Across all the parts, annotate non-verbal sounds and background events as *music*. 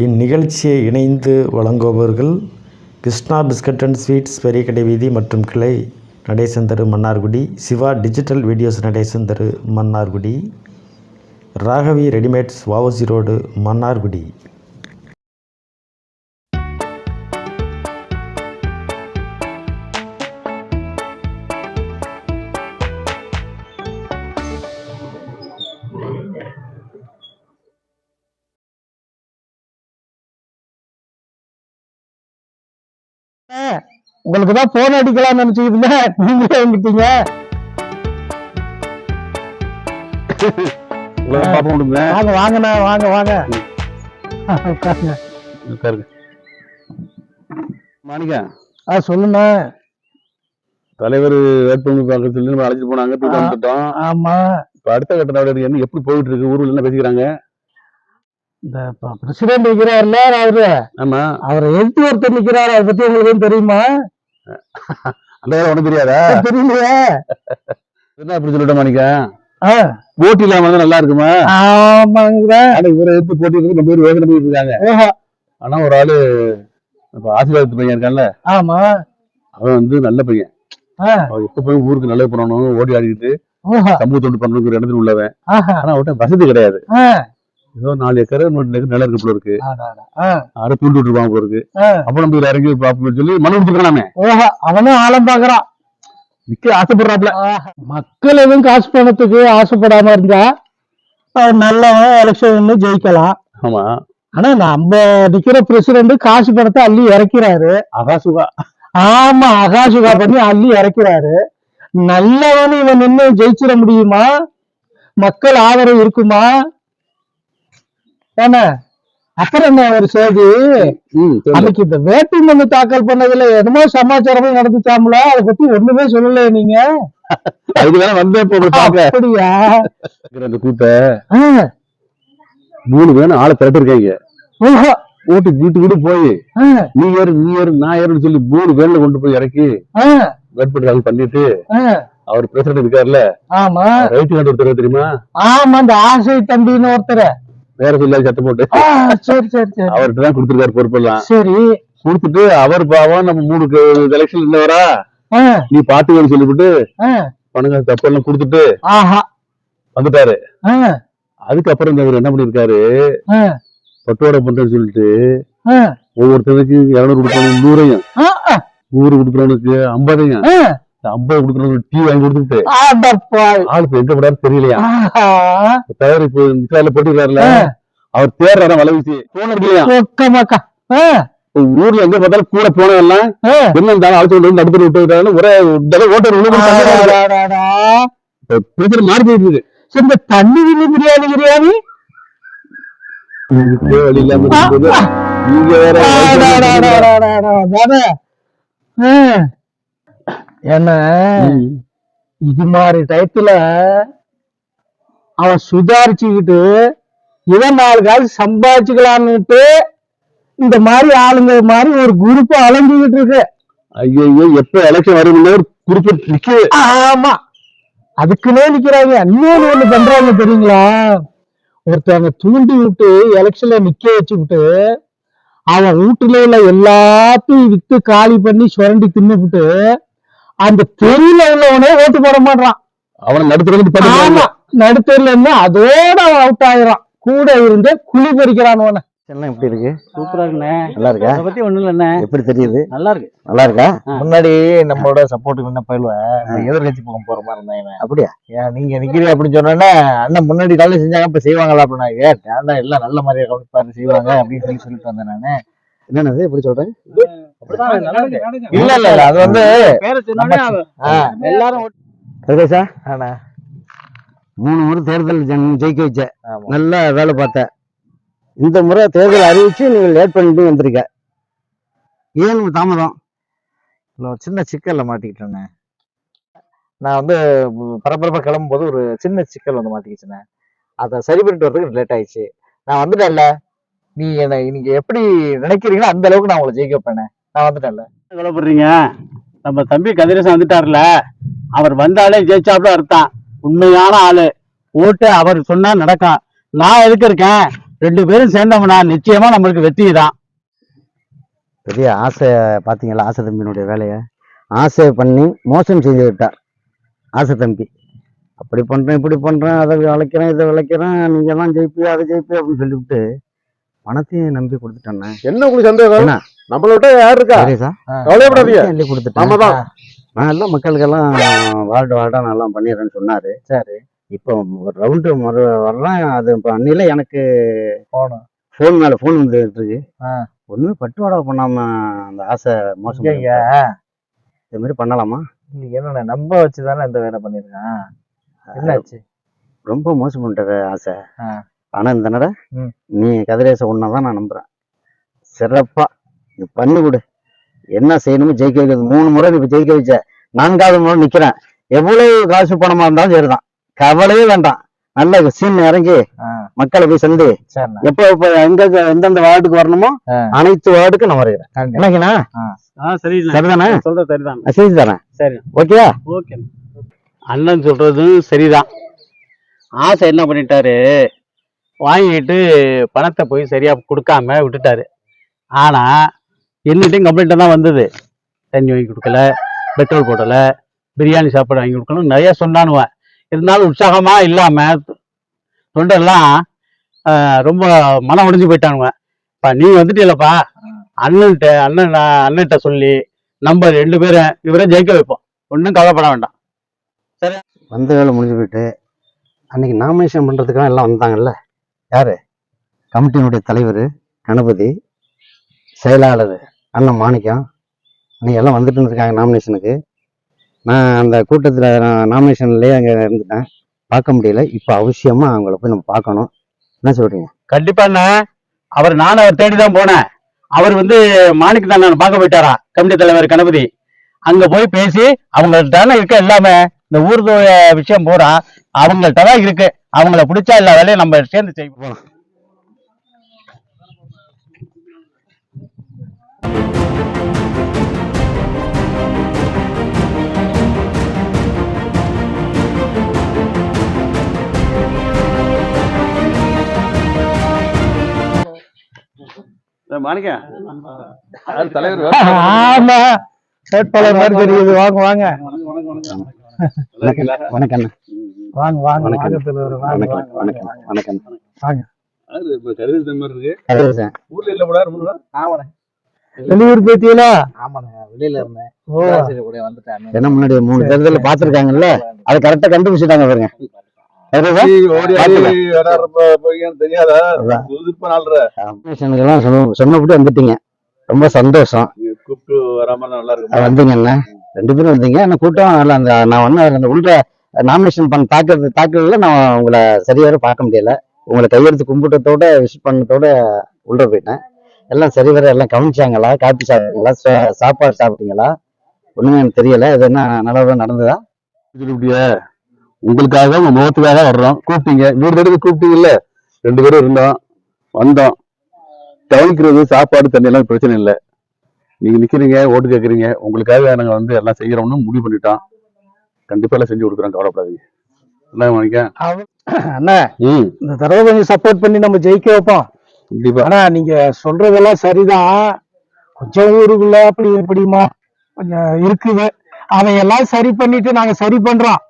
இந்நிகழ்ச்சியை இணைந்து வழங்குபவர்கள் கிருஷ்ணா பிஸ்கட் அண்ட் ஸ்வீட்ஸ் பெரிய கடை வீதி மற்றும் கிளை நடேசன் தெரு மன்னார்குடி சிவா டிஜிட்டல் வீடியோஸ் நடேசன் தெரு மன்னார்குடி ராகவி ரெடிமேட்ஸ் வஉசி ரோடு மன்னார்குடி. உங்களுக்கு தான் போன் அடிக்கலாம்னு நினைச்சுக்கிட்டு இருந்தேன். நீங்களே வந்துட்டீங்க. வாங்க வாங்கண்ணா வாங்க வாங்க. மாணிக்கா. ஆ சொல்லுண்ணா. தலைவர் சொல்லி நம்ம அழைச்சிட்டு போனாங்க ஆமா. இப்ப அடுத்த கட்ட நடவடிக்கை என்ன எப்படி போயிட்டு இருக்கு? ஊர்ல என்ன பேசிக்கிறாங்க? இந்த பிரசிடென்ட் நிக்கிறாருல அவரு. ஆமா. அவரை எழுத்து ஒருத்தர் நிக்கிறாரு அதை பத்தி உங்களுக்கு தெரியுமா? அந்த உனக்கு தெரியாதா? தெரியலையே. என்ன அப்படி சொல்லிட்ட மாணிக்கா போட்டி இல்லாம இருந்தா நல்லா இருக்குமா? ஆமாங்கிற ஆனா இவரை எடுத்து போட்டி இருக்கு ரொம்ப பேர் யோசனை பண்ணிட்டு இருக்காங்க. ஆனா ஒரு ஆளு இப்ப ஆசீர்வாதத்து பையன் இருக்கான்ல. ஆமா. அவன் வந்து நல்ல பையன். எப்ப போய் ஊருக்கு நல்லது பண்ணணும் ஓடி ஆடிக்கிட்டு சமூக தொண்டு பண்ணணுங்கிற இடத்துல உள்ளவன். ஆனா அவன்கிட்ட வசதி கிடையாது. ஏதோ நாலு ஏக்கர் நிலம் இருக்கு போல இருக்கு. யாரும் தூண்டி விட்டுருப்பாங்க போல இருக்கு. அப்ப நம்ம இதுல இறங்கி பாப்போம்னு சொல்லி மனு கொடுத்துருக்கானே ஓஹோ, அவனும் ஆழம் பாக்குறான் நிக்க ஆசைப்படுறாப்ல மக்கள் எதுவும் காசு பணத்துக்கு ஆசைப்படாம இருந்தா நல்லவன் எலெக்ஷன் ஜெயிக்கலாம். ஆமா. ஆனா நம்ம நிக்கிற பிரசிடண்ட் காசு பணத்தை அள்ளி இறக்கிறாரு. அகாசுகா ஆமா அகாசுகா பண்ணி அள்ளி இறக்கிறாரு. நல்லவன் இவன் நின்னு ஜெயிச்சிட முடியுமா? மக்கள் ஆதரவு இருக்குமா? என்ன அப்புறம் என்ன ஒரு செய்தி. அன்னைக்கு இந்த வேட்புமனு தாக்கல் பண்ணதுல என்னமோ சமாச்சாரமே நடந்துச்சாம்ல? அதை பத்தி ஒண்ணுமே சொல்லல நீங்க. *laughs* அதுக்கு வேணா வந்தேன் அப்படியா? அந்த கூட்ட மூணு பேரும் ஆளை திரட்டு இருக்காங்க ஓஹோ, போட்டு வீட்டு வீடு போய் நீ ஏறு நீ ஏறு நான் ஏறுன்னு சொல்லி மூணு பேர்ல கொண்டு போய் இறக்கி வேட்புமனு பண்ணிட்டு அவர் பிரசிடண்ட் இருக்காருல்ல ஆமா. ரைட் ஹேண்ட் ஒருத்தர் தெரியுமா? ஆமா அந்த ஆசை தம்பின்னு ஒருத்தர். வேற சொல்லாது சத்தம் போட்டு. சரி சரி சரி. அவர்கிட்ட தான் கொடுத்துருக்காரு பொறுப்பெல்லாம். சரி. கொடுத்துட்டு அவர் பாவம் நம்ம மூணு எலெக்ஷன் இருந்தவரா நீ பாத்துக்கன்னு சொல்லிவிட்டு பணங்க தப்பெல்லாம் கொடுத்துட்டு வந்துட்டாரு. அதுக்கப்புறம் இந்த என்ன பண்ணிருக்காரு பட்டோட பண்றேன்னு சொல்லிட்டு ஒவ்வொருத்தருக்கு இருநூறு கொடுக்கணும் நூறையும். நூறு கொடுக்கறவனுக்கு ஐம்பதையும். ஐம்பது கொடுக்கறவனுக்கு டீ வாங்கி கொடுத்துட்டு. ஆளு எங்க போறாரு தெரியலையா? நிக்கால போட்டிருக்காருல ஆ, அவர் தேர்றாரு வலை வீசி. போன இருக்கலையா ஊர்ல எங்க பார்த்தாலும் கூட போனதெல்லாம் ஆ. என்ன இருந்தாலும் அழைச்சு கொண்டு வந்து நடுத்தர விட்டு ஒரே ஓட்டர். பிரச்சனை மாறி போயிட்டு இந்த தண்ணி பிரியாணி பிரியாணி. வழி இல்லாம நீங்க வேற ம். இது மாதிரி டயத்துல அவன் சுதாரிச்சுக்கிட்டு இவன் நாலு காசு சம்பாதிச்சுக்கலான்னுட்டு இந்த மாதிரி ஆளுங்க மாதிரி ஒரு குரூப் அலைஞ்சுக்கிட்டு இருக்கு. ஐயோ எப்ப எலெக்ஷன் வரும்னு ஒரு குறிப்பிட்டு நிக்குது ஆமா. அதுக்குன்னே நிக்கிறாங்க. இன்னொன்னு ஒண்ணு பண்றாங்க தெரியுங்களா? ஒருத்தவங்க தூண்டி விட்டு எலெக்ஷன்ல நிக்க வச்சு விட்டு அவன் வீட்டுல உள்ள எல்லாத்தையும் வித்து காலி பண்ணி சுரண்டி தின்னுபிட்டு அந்த தெருல உள்ளவனே ஓட்டு போட மாட்டான் அவனை நடுத்தர வந்து பாத்துக்கலாம் ஆமா நடுத்தருல இருந்து அதோட அவன் அவுட் ஆயிரான் கூட இருந்து குழி பறிக்கிறான் எல்லாம் எப்படி இருக்கு? சூப்பரா இருக்குண்ணே. நல்லா இருக்கா? அதை பத்தி ஒண்ணும் இல்லண்ணே. எப்படி தெரியுது? நல்லா இருக்கு. நல்லா இருக்கா? ஆ. முன்னாடி நம்மளோட சப்போர்ட்டுக்கு என்ன பயிலுவேன் எதிர்கட்சி பக்கம் போற மாதிரி இருந்தா இவன். அப்படியா? ஏன் நீங்க நிக்கிறீங்க அப்படின்னு சொன்னோன்னே அண்ணன் முன்னாடி காலையில செஞ்சாங்க இப்ப செய்வாங்களா அப்படின்னா ஏன் எல்லாம் நல்ல மாதிரியா கவனிப்பாரு செய்வாங்க அப்படின்னு சொல்லி சொல்லிட்டு வந்தேன் நானு. என்னது எப்படி சொல்றேன். இல்ல இல்ல இல்ல. அது வந்து எல்லாரும் மூணு முறை தேர்தல் ஜெயிக்க வச்ச. நல்லா வேலை பார்த்த. இந்த முறை தேர்தல் அறிவிச்சு நீங்க லேட் பண்ணிட்டு வந்திருக்க. ஏன் தாமதம்? இல்ல, ஒரு சின்ன சிக்கல்ல மாட்டிக்கிட்டேண்ணே நான் வந்து பரபரப்பா கிளம்பும் போது ஒரு சின்ன சிக்கல் வந்து மாட்டிக்கிச்சுண்ணே அதை சரி பண்ணிட்டு வரதுக்கு லேட் ஆயிடுச்சு. நான் வந்துட்டேன்ல. நீ என்ன நீங்க எப்படி நினைக்கிறீங்களோ அந்த அளவுக்கு நான் உங்களை ஜெயிக்க வைப்பேனே. நான் வந்துட்டேன்ல. கவலைப்படுறீங்க? நம்ம தம்பி கதிரேசன் வந்துட்டார்ல. அவர் வந்தாலே ஜெயிச்சாப்புல அர்த்தம். உண்மையான ஆளு. ஓட்டு அவர் சொன்னா நடக்கும். நான் எதுக்கு இருக்கேன்? ரெண்டு பேரும் சேர்ந்தோம்னா நிச்சயமா நம்மளுக்கு வெற்றி தான். பெரிய ஆசை பார்த்தீங்களா ஆசை தம்பியினுடைய வேலையை. ஆசை பண்ணி மோசம் செஞ்சு விட்டார். ஆசை தம்பி. அப்படி பண்ணுறேன் இப்படி பண்ணுறேன் அதை விளைக்கிறேன் இதை விளைக்கிறேன் நீங்கள் தான் ஜெயிப்பி அதை ஜெயிப்பி அப்படின்னு சொல்லிவிட்டு பணத்தையும் நம்பி கொடுத்துட்டேண்ணே. என்ன உங்களுக்கு சந்தேகம்? என்ன? நம்மள விட்ட யாரு இருக்கா? சரிசா கவலையப்படாதீங்க அள்ளி கொடுத்துட்டேன். நாம தான் நான் எல்லாம் மக்களுக்கெல்லாம் வார்டு வார்டாக நான் எல்லாம் பண்ணிடுறேன்னு சொன்னாரு. சரி. இப்போ ஒரு ரவுண்டு மறு வர்றேன் அது இப்போ அன்னில எனக்கு போகணும் ஃபோன் மேலே ஃபோன் வந்துட்டு இருக்கு. ஒன்றுமே பட்டுவாடா பண்ணாம அந்த ஆசை மோசம் இது மாதிரி பண்ணலாமா? என்ன நம்ப வச்சுதானே இந்த வேலை பண்ணிருக்கான் என்னாச்சு? ரொம்ப மோசம் பண்ணிட்ட ஆசை. ஆ. ஆனா இந்த நட ம். நீ கதிரேச ஒன்னாதான் நான் நம்புறேன். சிறப்பா நீ பண்ணி கொடு. என்ன செய்யணுமோ ஜெயிக்க வைக்கிறது. மூணு முறை நீ இப்ப ஜெயிக்க வச்ச. நான்காவது முறை நிக்கிறேன். எவ்வளவு காசு பணமா இருந்தாலும் சரிதான். கவலையே வேண்டாம். நல்ல சீன் இறங்கி மக்களை போய் சந்தி சரிண்ணா. எப்ப எப்ப எங்க எந்தெந்த வார்டுக்கு வரணுமோ. அனைத்து வார்டுக்கும் நான் வருகிறேன். என்னங்கண்ணா? சரி சரிதானே? சொல்றது சரிதான் செஞ்சு தரேன் சரி ஓகேவா ஓகே அண்ணன் சொல்றதும் சரிதான். ஆசை என்ன பண்ணிட்டாரு? வாங்கிட்டு பணத்தை போய் சரியா கொடுக்காம விட்டுட்டாரு. ஆனா என்னட்டையும் கம்ப்ளைண்ட் தான் வந்தது. தண்ணி வாங்கி கொடுக்கல பெட்ரோல் போடல பிரியாணி சாப்பாடு வாங்கி கொடுக்கணும் நிறைய சொன்னானுவன் இருந்தாலும் உற்சாகமா இல்லாம தொண்டெல்லாம் ரொம்ப மனம் உடைஞ்சு போயிட்டானுவ. இப்ப நீ வந்துட்டீங்களப்பா அண்ணன்கிட்ட அண்ணன் அண்ணன்கிட்ட சொல்லி நம்ம ரெண்டு பேரும் இவரை ஜெயிக்க வைப்போம். ஒன்றும் கவலைப்பட வேண்டாம். வந்த வேலை முடிஞ்சு போயிட்டு அன்னைக்கு நாமினேஷன் பண்றதுக்காக எல்லாம் வந்தாங்கல்ல? யாரு? கமிட்டியினுடைய தலைவர் கணபதி செயலாளர் அண்ணன் மாணிக்கம் அன்னைக்கு எல்லாம் வந்துட்டு இருக்காங்க நாமினேஷனுக்கு நான் அந்த கூட்டத்தில் நாமினேஷன்லேயே அங்கே இருந்துட்டேன். பார்க்க முடியல. இப்போ அவசியமாக அவங்கள போய் நம்ம பார்க்கணும். என்ன சொல்கிறீங்க கண்டிப்பாண்ணா அவர் நானும் அவர் தேடி தான் போனேன். அவர் வந்து மாணிக்க தான் பார்க்க போயிட்டாரா? கமிட்டி தலைவர் கணபதி. அங்கே போய் பேசி அவங்கள்ட்ட தானே இருக்க எல்லாமே. இந்த ஊர்தோய விஷயம் பூரா அவங்கள்ட்ட தான் இருக்குது அவங்கள பிடிச்சா எல்லா வேலையும் நம்ம சேர்ந்து செய்வோம். தலைவர்? ஆமா. வேட்பாளர் மாதிரி தெரியுது வாங்க வாங்க. வணக்கம். வணக்கம். வாங்க வாங்க வணக்கம். வாங்க வாங்க வணக்கம் வாங்க. வணக்கம். வணக்கம் இருக்கு? ரொம்ப வெளியூர் பேத்தியலா வெளியில இருந்தேன். ஏன்னா முன்னாடி மூணு தேர்தலில் பார்த்துருக்காங்கல்ல? அதை கரெக்டாக கண்டுபிடிச்சிட்டாங்க பாருங்க. சொன்னபடி வந்துட்டீங்க. ரொம்ப சந்தோஷம். கூப்பிட்டு வராம நல்லா அது இருக்கும்? வந்தீங்க ரெண்டு பேரும் வந்தீங்க. என்ன கூட்டம் நல்லா அந்த நான் வந்து அந்த உள்ள நாமினேஷன் பண்ண தாக்குறது தாக்குறதுல நான் உங்களை சரியாக பார்க்க முடியல. உங்களை கையெழுத்து கும்பிட்டத்தோட விஷ் பண்ணத்தோட உள்ள போயிட்டேன். எல்லாம் சரி வர எல்லாம் கவனிச்சாங்களா? காப்பி சாப்பிட்டீங்களா? சா- சாப்பாடு சாப்பிட்டீங்களா? ஒன்றுமே எனக்கு தெரியல. இது என்ன நல்லதாக நடந்ததா? சொல்லிவிட்டியா உங்களுக்காக உங்கள் உங்க முகத்துக்காக வர்றோம். கூப்பிட்டீங்க. நூறு தடவை கூப்பிட்டீங்கல்ல? ரெண்டு பேரும் இருந்தோம். வந்தோம். தவிக்கிறது சாப்பாடு தண்ணி எல்லாம் பிரச்சனை இல்லை. நீங்க நிக்கிறீங்க ஓட்டு கேட்குறீங்க உங்களுக்காக நாங்கள் வந்து எல்லாம் செய்யறோம்னு முடிவு பண்ணிட்டோம். கண்டிப்பா எல்லாம் செஞ்சு கொடுக்குறோம் கவலைப்படாதீங்க. என்ன அண்ணா இந்த தடவை கொஞ்சம் சப்போர்ட் பண்ணி நம்ம ஜெயிக்க வைப்போம். கண்டிப்பா. ஆனா நீங்க சொல்றதெல்லாம் சரிதான். கொஞ்சம் ஊருக்குள்ள அப்படி இப்படிமா கொஞ்சம் இருக்குது. அவன் எல்லாம் சரி பண்ணிட்டு நாங்க சரி பண்றோம்.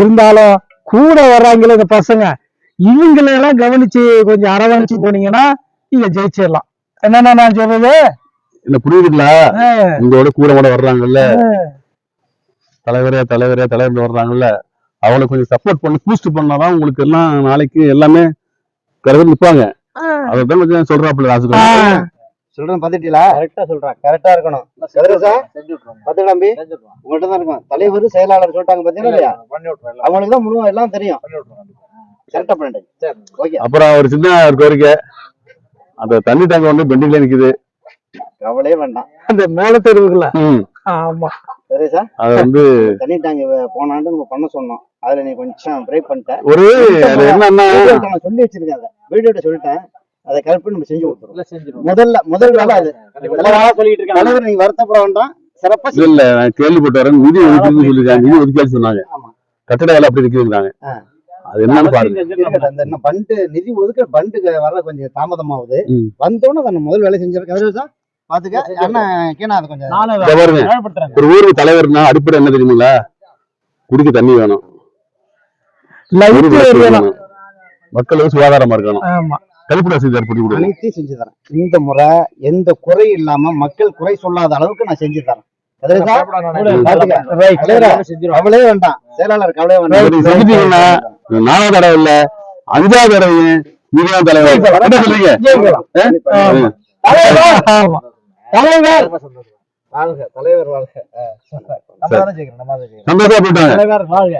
இருந்தாலும் கூட வர்றாங்களே இந்த பசங்க. இவங்களெல்லாம் கவனிச்சு கொஞ்சம் அரவணைச்சு போனீங்கன்னா நீங்க ஜெயிச்சிடலாம். என்னன்னா நான் சொல்றது? என்ன புரியுதுங்களா? உங்களோட கூட கூட வர்றாங்கல்ல. தலைவரே தலைவரே தலைவர் வர்றாங்கல்ல அவளை கொஞ்சம் சப்போர்ட் பண்ணி பூஸ்ட் பண்ணாதான் உங்களுக்கு எல்லாம் நாளைக்கு எல்லாமே கரெக்டாக நிற்பாங்க அதை தான் கொஞ்சம் சொல்றாப்புல ராசுக்கு சொல்றேன் பார்த்துட்டீங்களா? கரெக்டா சொல்றாங்க கரெக்டா இருக்கணும். பத்து தம்பி. உங்கள்கிட்ட தான் இருக்கும். தலைவர் செயலாளர் சொல்லிட்டாங்க பார்த்தீங்களா இல்லையா? அவங்களுக்கு தான் முழு எல்லாம் தெரியும். கரெக்டா பண்ணிட்டேன் சரி. ஓகே அப்புறம் ஒரு சின்ன ஒரு கோரிக்கை. அந்த தண்ணி டேங்க் வந்து பெண்டிங்ல நிக்குது. கவலையே வேண்டாம். அந்த மேல தெருவுக்குள்ள. ம். ஆமா. சரிசா அதை வந்து தண்ணி டேங்க் போன ஆண்டு நம்ம பண்ண சொன்னோம். அதுல நீ கொஞ்சம் பிரேக் பண்ணிட்ட. ஒரு அது என்னன்னா சொல்லி வச்சிருக்கேன் அதை வீடியோட்ட சொல்லிட்டேன். அதை கரெக்ட் பண்ணி நம்ம செஞ்சு கொடுத்துருவோம். முதல்ல முதல் வேலை அது. சொல்லிட்டு இருக்காங்க. தலைவர் நீங்க வருத்தப்பட வேண்டாம். சிறப்பா இல்ல நான் கேள்விப்பட்டு வரேன் நிதி ஒதுக்கீடுன்னு சொல்லிருக்காங்க நிதி ஒதுக்கியாச்சு சொன்னாங்க. ஆமா. கட்டட வேலை அப்படி இருக்குதுங்கிறாங்க ஆ. அது என்னன்னு பாருங்க. பண்டு நிதி ஒதுக்க பண்டுக்கு வர கொஞ்சம் தாமதமாகுது. வந்தோன்னு அதை முதல் வேலை செஞ்சிருக்கேன் பாத்துக்க. அண்ணன் அதை கொஞ்சம் பாருங்க. ஒரு ஊருக்கு தலைவர்னா அடிப்படை என்ன தெரியுங்களா? குடிக்க தண்ணி வேணும். மக்களுக்கு சுகாதாரமா இருக்கணும். வசதி ஏற்படுத்தி அனைத்தையும் செஞ்சு தரேன். இந்த முறை எந்த குறை இல்லாம மக்கள் குறை சொல்லாத அளவுக்கு நான் செஞ்சு தரேன். கவலையே வேண்டாம். செயலாளர் நாலாவது தடவை இல்ல அஞ்சாவது தடவையும் நீங்க தலைவர் என்ன சொல்றீங்க? ஆமா. ஆமா. தலைவர்! வாழ்க தலைவர் வாழ்க. நம்ம தானே ஜெயிக்கிறோம் நம்ம தான் ஜெயிக்கிறோம். தலைவர் வாழ்க.